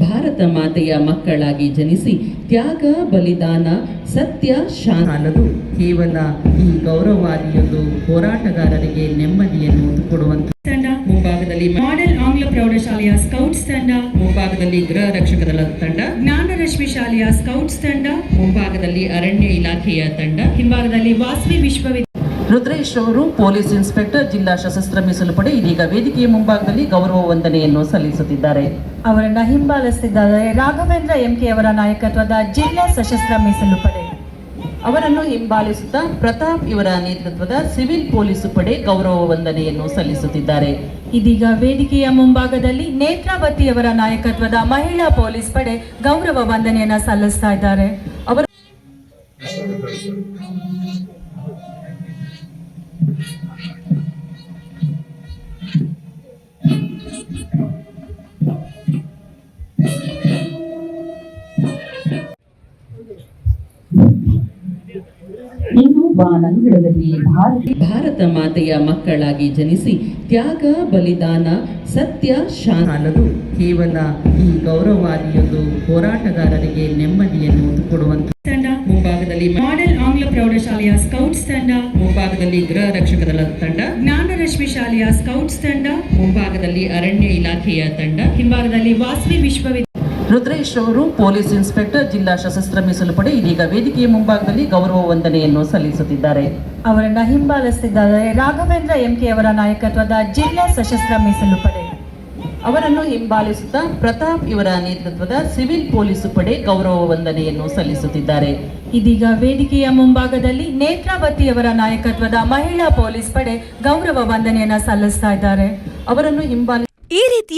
ಭಾರತ ಮಾತೆಯ ಮಕ್ಕಳಾಗಿ ಜನಿಸಿ ತ್ಯಾಗ ಬಲಿದಾನ ಸತ್ಯ ಶಾನದು ಕೇವಲ ಈ ಗೌರವಾದಿಯೊಂದು ಹೋರಾಟಗಾರರಿಗೆ ನೆಮ್ಮದಿಯನ್ನು ಕೊಡುವಂತ ಮುಂಭಾಗದಲ್ಲಿ ಮಾಡೆಲ್ ಆಂಗ್ಲ ಪ್ರೌಢಶಾಲೆಯ ಸ್ಕೌಟ್ಸ್ ತಂಡ ಮುಂಭಾಗದಲ್ಲಿ ಗೃಹ ರಕ್ಷಕ ತಂಡ ಜ್ಞಾನರಶ್ಮಿ ಶಾಲೆಯ ಸ್ಕೌಟ್ಸ್ ತಂಡ ಮುಂಭಾಗದಲ್ಲಿ ಅರಣ್ಯ ಇಲಾಖೆಯ ತಂಡ ಹಿಂಭಾಗದಲ್ಲಿ ವಾಸವಿ ವಿಶ್ವವಿದ್ಯಾಲಯ. ರುದ್ರೇಶ್ ಅವರು ಪೊಲೀಸ್ ಇನ್ಸ್ಪೆಕ್ಟರ್ ಜಿಲ್ಲಾ ಸಶಸ್ತ್ರ ಮೀಸಲು ಪಡೆ ಇದೀಗ ವೇದಿಕೆಯ ಮುಂಭಾಗದಲ್ಲಿ ಗೌರವ ವಂದನೆಯನ್ನು ಸಲ್ಲಿಸುತ್ತಿದ್ದಾರೆ. ಅವರನ್ನ ಹಿಂಬಾಲಿಸುತ್ತಿದ್ದಾರೆ ರಾಘವೇಂದ್ರ ಎಂಕೆ ಅವರ ನಾಯಕತ್ವದ ಜಿಲ್ಲಾ ಸಶಸ್ತ್ರ ಮೀಸಲು ಪಡೆ. ಅವರನ್ನು ಹಿಂಬಾಲಿಸುತ್ತಾ ಪ್ರತಾಪ್ ಇವರ ನೇತೃತ್ವದ ಸಿವಿಲ್ ಪೊಲೀಸ್ ಪಡೆ ಗೌರವ ವಂದನೆಯನ್ನು ಸಲ್ಲಿಸುತ್ತಿದ್ದಾರೆ. ಇದೀಗ ವೇದಿಕೆಯ ಮುಂಭಾಗದಲ್ಲಿ ನೇತ್ರಾವತಿಯವರ ನಾಯಕತ್ವದ ಮಹಿಳಾ ಪೊಲೀಸ್ ಪಡೆ ಗೌರವ ವಂದನೆಯನ್ನು ಸಲ್ಲಿಸ್ತಾ ಇದ್ದಾರೆ. ಅವರ ಭಾರತ ಭಾರತ ಮಾತೆಯ ಮಕ್ಕಳಾಗಿ ಜನಿಸಿ ತ್ಯಾಗ ಬಲಿದಾನ ಸತ್ಯ ಶಾನದು ಕೇವಲ ಈ ಗೌರವಾದಿಯೊಂದು ಹೋರಾಟಗಾರರಿಗೆ ನೆಮ್ಮದಿಯನ್ನು ಕೊಡುವಂತ ತಂಡ ಮುಂಭಾಗದಲ್ಲಿ ಮಾಡೆಲ್ ಆಂಗ್ಲ ಪ್ರೌಢಶಾಲೆಯ ಸ್ಕೌಟ್ಸ್ ತಂಡ. ಮುಂಭಾಗದಲ್ಲಿ ಗೃಹ ರಕ್ಷಕ ದಳದ ತಂಡ. ಜ್ಞಾನರಶ್ಮಿ ಶಾಲೆಯ ಸ್ಕೌಟ್ಸ್ ತಂಡ. ಮುಂಭಾಗದಲ್ಲಿ ಅರಣ್ಯ ಇಲಾಖೆಯ ತಂಡ. ಹಿಂಭಾಗದಲ್ಲಿ ವಾಸವಿ ವಿಶ್ವವಿದ್ಯಾಲಯ ರುದ್ರೇಶ್ ಅವರು ಪೊಲೀಸ್ ಇನ್ಸ್ಪೆಕ್ಟರ್, ಜಿಲ್ಲಾ ಸಶಸ್ತ್ರ ಮೀಸಲು ಪಡೆ, ಇದೀಗ ವೇದಿಕೆಯ ಮುಂಭಾಗದಲ್ಲಿ ಗೌರವ ವಂದನೆಯನ್ನು ಸಲ್ಲಿಸುತ್ತಿದ್ದಾರೆ. ಅವರನ್ನು ಹಿಂಬಾಲಿಸುತ್ತಿದ್ದಾರೆ ರಾಘವೇಂದ್ರ ಎಂಕೆ ಅವರ ನಾಯಕತ್ವದ ಜಿಲ್ಲಾ ಸಶಸ್ತ್ರ ಮೀಸಲು ಪಡೆ. ಅವರನ್ನು ಹಿಂಬಾಲಿಸುತ್ತಾ ಪ್ರತಾಪ್ ಇವರ ನೇತೃತ್ವದ ಸಿವಿಲ್ ಪೊಲೀಸ್ ಪಡೆ ಗೌರವ ವಂದನೆಯನ್ನು ಸಲ್ಲಿಸುತ್ತಿದ್ದಾರೆ. ಇದೀಗ ವೇದಿಕೆಯ ಮುಂಭಾಗದಲ್ಲಿ ನೇತ್ರಾವತಿ ಅವರ ನಾಯಕತ್ವದ ಮಹಿಳಾ ಪೊಲೀಸ್ ಪಡೆ ಗೌರವ ವಂದನೆಯನ್ನು ಸಲ್ಲಿಸ್ತಾ ಇದ್ದಾರೆ. ಅವರನ್ನು ಹಿಂಬಾಲಿ